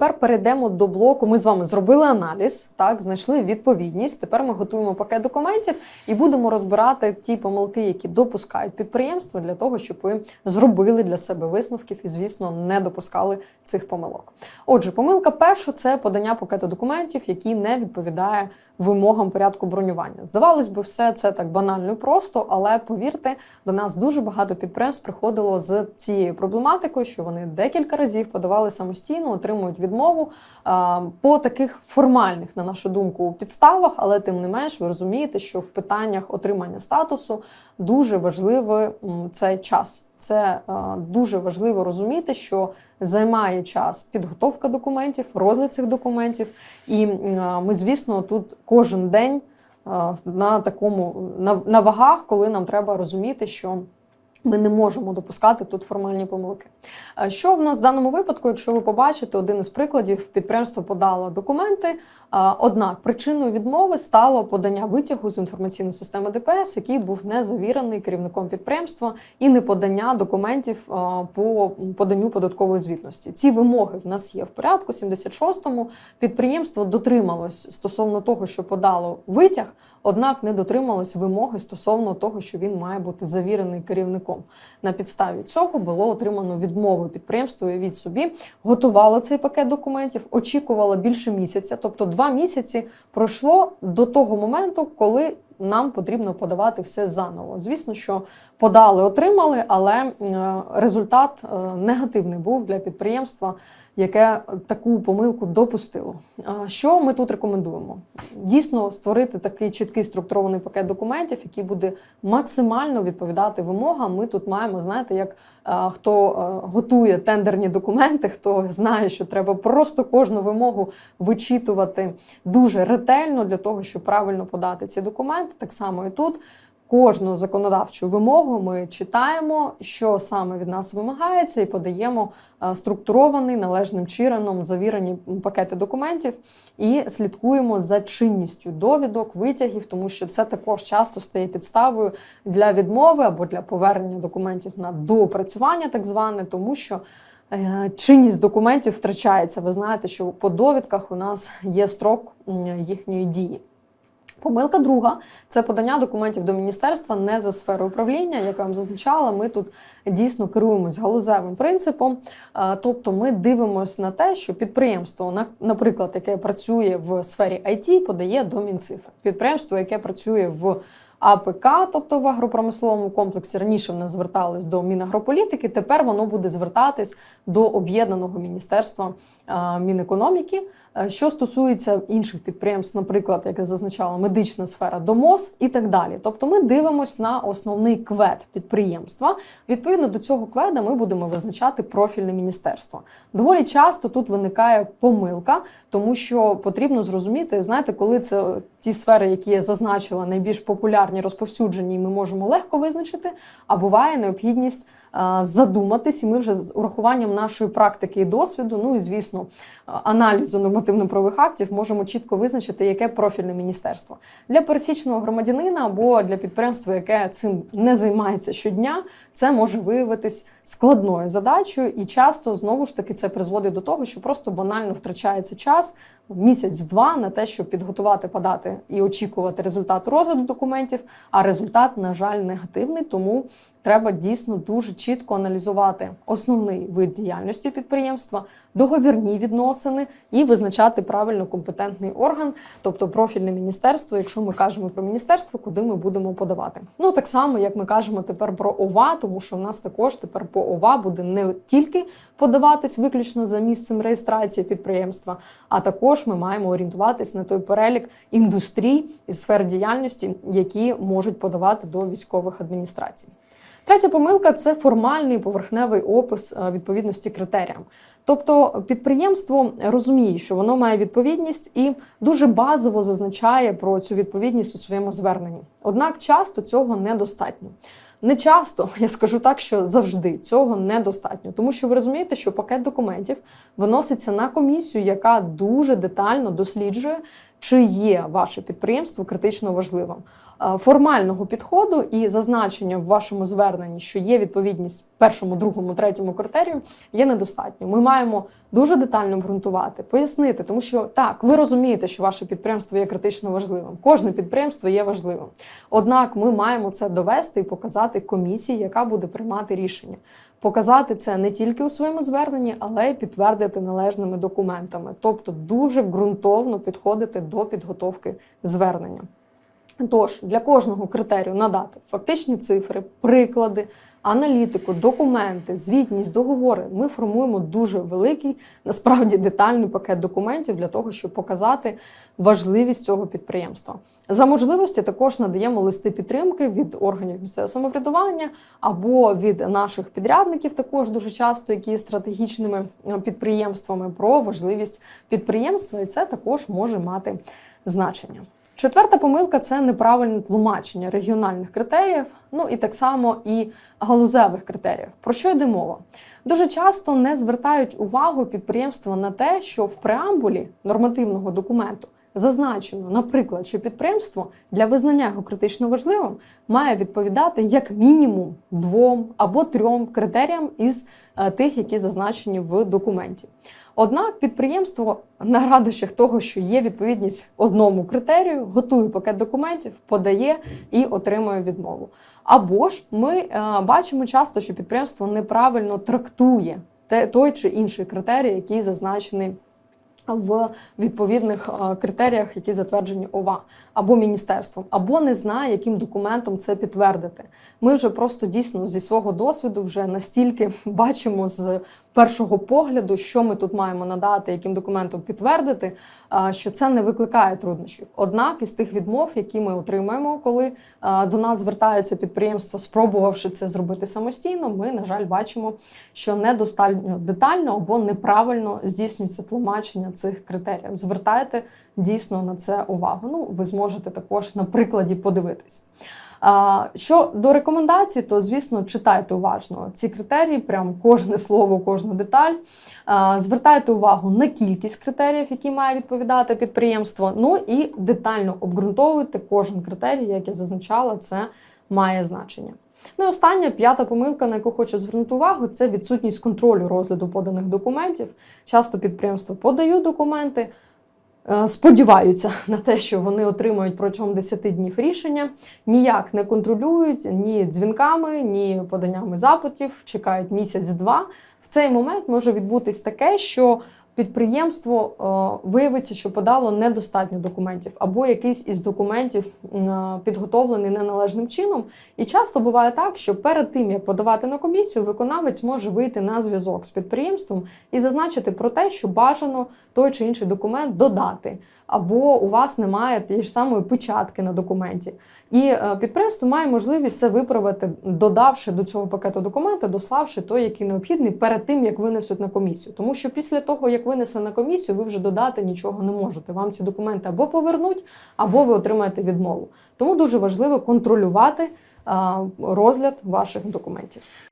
тепер перейдемо до блоку. Ми з вами зробили аналіз, так знайшли відповідність. Тепер ми готуємо пакет документів і будемо розбирати ті помилки, які допускають підприємства, для того, щоб ви зробили для себе висновків і, звісно, не допускали цих помилок. Отже, помилка перша це подання пакету документів, який не відповідає вимогам порядку бронювання. Здавалось би, все це так банально просто, але повірте, до нас дуже багато підприємств приходило з цією проблематикою, що вони декілька разів подавали самостійно, отримують відмову по таких формальних, на нашу думку, підставах, але тим не менш, ви розумієте, що в питаннях отримання статусу дуже важливий цей час. Це е, дуже важливо розуміти, що займає час підготовка документів, розгляд цих документів. І е, ми, звісно, тут кожен день е, на такому на, на вагах, коли нам треба розуміти, що ми не можемо допускати тут формальні помилки. Е, Що в нас в даному випадку, якщо ви побачите один із прикладів, підприємство подало документи. е, Однак причиною відмови стало подання витягу з інформаційної системи ДПС, який був не завірений керівником підприємства, і не подання документів е, по поданню податкової звітності. Ці вимоги в нас є в порядку 76-му. Підприємство дотрималось стосовно того, що подало витяг, однак не дотрималось вимоги стосовно того, що він має бути завірений керівником. На підставі цього було отримано відмову підприємства. Уявіть собі, готувало цей пакет документів, очікувало більше місяця, тобто два місяці пройшло до того моменту, коли. Нам потрібно подавати все заново. Звісно, що подали, отримали, але результат е, негативний був для підприємства, яке таку помилку допустило. Що ми тут рекомендуємо? Дійсно створити такий чіткий структурований пакет документів, який буде максимально відповідати вимогам. Ми тут маємо, знаєте, як хто готує тендерні документи, хто знає, що треба просто кожну вимогу вичитувати дуже ретельно для того, щоб правильно подати ці документи. Так само і тут. Кожну законодавчу вимогу ми читаємо, що саме від нас вимагається, і подаємо е, структурований належним чином завірені пакети документів і слідкуємо за чинністю довідок, витягів, тому що це також часто стає підставою для відмови або для повернення документів на доопрацювання, так зване, тому що. е, Чинність документів втрачається. Ви знаєте, що по довідках у нас є строк їхньої дії. Помилка друга це подання документів до міністерства не за сферою управління, як я вам зазначала. Ми тут дійсно керуємось галузевим принципом. Е, Тобто ми дивимося на те, що підприємство, наприклад, яке працює в сфері IT, подає до Мінцифри. Підприємство, яке працює в АПК, тобто в агропромисловому комплексі, раніше вони звертались до Мінагрополітики, тепер воно буде звертатись до об'єднаного міністерства е, Мінекономіки. Е, Що стосується інших підприємств, наприклад, як я зазначала, медична сфера, ДОМОЗ і так далі. Тобто ми дивимося на основний квед підприємства. Відповідно до цього кведа ми будемо визначати профільне міністерство. Доволі часто тут виникає помилка, тому що потрібно зрозуміти, знаєте, коли це ті сфери, які я зазначила, найбільш популярні, розповсюджені, і ми можемо легко визначити, а буває необхідність е, задуматись, і ми вже з урахуванням нашої практики і досвіду, ну і звісно, аналізу нормативно-правових актів, можемо чітко визначити, яке профільне міністерство. Для пересічного громадянина або для підприємства, яке цим не займається щодня, це може виявитись складною задачею, і часто знову ж таки це призводить до того, що просто банально втрачається час місяць-два на те, щоб підготувати, подати і очікувати результат розгляду документів. А результат, на жаль, негативний, тому треба дійсно дуже чітко аналізувати основний вид діяльності підприємства, договірні відносини і визначати правильно компетентний орган, тобто профільне міністерство, якщо ми кажемо про міністерство, куди ми будемо подавати. Ну так само, як ми кажемо тепер про ОВА, тому що в нас також тепер по ОВА буде не тільки подаватись виключно за місцем реєстрації підприємства, а також ми маємо орієнтуватись на той перелік індустрій і сфер діяльності, які можуть подавати до військових адміністрацій. Третя помилка це формальний поверхневий опис е, відповідності критеріям. Тобто підприємство розуміє, що воно має відповідність і дуже базово зазначає про цю відповідність у своєму зверненні. Однак часто цього недостатньо. Не часто, я скажу так, що завжди цього недостатньо, тому що ви розумієте, що пакет документів виноситься на комісію, яка дуже детально досліджує чи є ваше підприємство критично важливим. Е, Формального підходу і зазначення в вашому зверненні, що є відповідність першому, другому, третьому критерію, є недостатньо. Ми маємо дуже детально обґрунтувати, пояснити, тому що так, ви розумієте, що ваше підприємство є критично важливим. Кожне підприємство є важливим. Однак ми маємо це довести і показати комісії, яка буде приймати рішення. Показати це не тільки у своєму зверненні, але й підтвердити належними документами, тобто дуже ґрунтовно підходити до підготовки звернення. Тож для кожного критерію надати фактичні цифри, приклади, аналітику, документи, звітність, договори. Ми формуємо дуже великий, насправді детальний пакет документів для того, щоб показати важливість цього підприємства. За можливості також надаємо листи підтримки від органів місцевого самоврядування або від наших підрядників, також дуже часто, які є стратегічними е, підприємствами, про важливість підприємства, і це також може мати значення. Четверта помилка це неправильне тлумачення регіональних критеріїв, ну і так само і галузевих критеріїв. Про що йде мова? Дуже часто не звертають увагу підприємства на те, що в преамбулі нормативного документу зазначено, наприклад, що підприємство для визнання його критично важливим має відповідати як мінімум двом або трьом критеріям із е, тих, які зазначені в документі. Однак підприємство на радощах того, що є відповідність одному критерію, готує пакет документів, подає і отримує відмову. Або ж ми е, бачимо часто, що підприємство неправильно трактує той чи інший критерій, який зазначений в відповідних е, критеріях, які затверджені ОВА або міністерством, або не знає, яким документом це підтвердити. Ми вже просто дійсно зі свого досвіду вже настільки бачимо з першого погляду, що ми тут маємо надати, яким документом підтвердити, е, що це не викликає труднощів. Однак із тих відмов, які ми отримуємо, коли е, до нас звертаються підприємства, спробувавши це зробити самостійно, ми, на жаль, бачимо, що недостатньо детально або неправильно здійснюється тлумачення цих критеріїв. Звертайте дійсно на це увагу. Ну, ви зможете також на прикладі подивитись. Що до рекомендацій, то звісно читайте уважно ці критерії, прям кожне слово, кожну деталь. Звертайте увагу на кількість критеріїв, які має відповідати підприємство. Ну і детально обґрунтовуйте кожен критерій, як я зазначала, це має значення. Ну і остання п'ята помилка, на яку хочу звернути увагу, це відсутність контролю розгляду поданих документів. Часто підприємства подають документи, е, сподіваються на те, що вони отримають протягом 10 днів рішення, ніяк не контролюють ні дзвінками, ні поданнями запитів, чекають місяць-два. В цей момент може відбутись таке, що підприємство е, виявиться, що подало недостатньо документів, або якийсь із документів е, підготовлений неналежним чином. І часто буває так, що перед тим як подавати на комісію, виконавець може вийти на зв'язок з підприємством і зазначити про те, що бажано той чи інший документ додати, або у вас немає тієї ж самої печатки на документі. І е, підприємство має можливість це виправити, додавши до цього пакету документи, дославши той, який необхідний, перед тим як винесуть на комісію. Тому що після того, як винесе на комісію, ви вже додати нічого не можете. Вам ці документи або повернуть, або ви отримаєте відмову. Тому дуже важливо контролювати розгляд ваших документів.